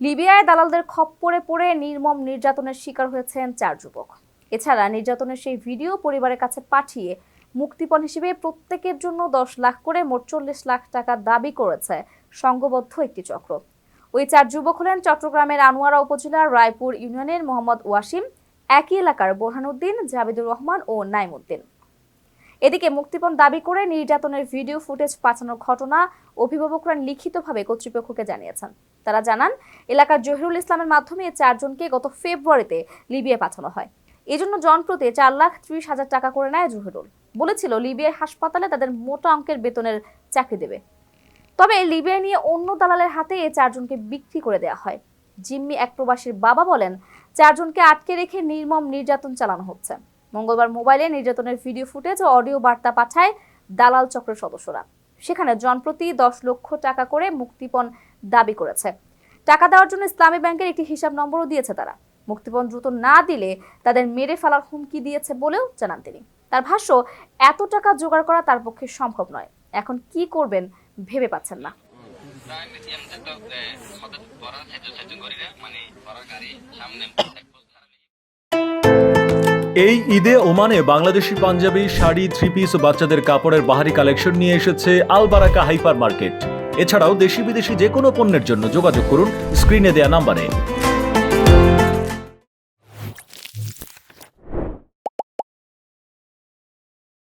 লিবিয়ায় দালালদের খপ্পরে পড়ে নির্মম নির্যাতনের শিকার হয়েছেন চার যুবক। এছাড়া নির্যাতনের সেই ভিডিও পরিবারের কাছে পাঠিয়ে মুক্তিপণ হিসেবে প্রত্যেকের জন্য দশ লাখ করে মোট চল্লিশ লাখ টাকা দাবি করেছে সংঘবদ্ধ একটি চক্র। ওই চার যুবক হলেন চট্টগ্রামের আনোয়ারা উপজেলার রায়পুর ইউনিয়নের মোহাম্মদ ওয়াসিম, একই এলাকার বোরহানুদ্দিন, জাবিদুর রহমান ও নাইমুদ্দিন। এদিকে মুক্তিপণ দাবি করে নির্যাতনের ভিডিও ফুটেজ পাঠানোর ঘটনা অভিভাবকরা লিখিতভাবে কর্তৃপক্ষকে জানিয়েছেন। তারা জানান, এলাকার জহিরুল ইসলামের মাধ্যমে চারজনকে গত ফেব্রুয়ারিতে লিবিয়া পাঠানো হয়। এজন্য জনপ্রতি চার লাখ ত্রিশ হাজার টাকা করে নেয় জহিরুল। বলেছিল লিবিয়ার হাসপাতালে তাদের মোটা অঙ্কের বেতনের চাকরি দেবে। তবে লিবিয়া নিয়ে অন্য দালালের হাতে এই চারজনকে বিক্রি করে দেওয়া হয়। জিম্মি এক প্রবাসীর বাবা বলেন, চারজনকে আটকে রেখে নির্মম নির্যাতন চালানো হচ্ছে। মঙ্গলবার মোবাইলে নির্যাতনের ভিডিও ফুটেজ ও অডিও বার্তা পাঠায় দালাল চক্রের সদস্যরা সেখানে জনপ্রতি দশ লক্ষ টাকা করে মুক্তিপণ দাবি করেছে টাকা দেওয়ার জন্য ইসলামী ব্যাংকের একটি হিসাব নম্বরও দিয়েছে তারা মুক্তিপণ দ্রুত না দিলে তাদের মেরে ফেলার হুমকি দিয়েছে বলেও জানান তিনি তার ভাষ্য এত টাকা জোগাড় করা তার পক্ষে সম্ভব নয় এখন কি করবেন ভেবে পাচ্ছেন না মানে এই ঈদে ওমানে বাংলাদেশি পাঞ্জাবি, শাড়ি থ্রি পিস ও বাচ্চাদের কাপড়ের বাহারি কালেকশন নিয়ে এসেছে আলবারাকা হাইপার মার্কেট এছাড়াও দেশি বিদেশি যে কোনো পণ্যের জন্য যোগাযোগ করুন, স্ক্রিনে দেয়া নাম্বারে।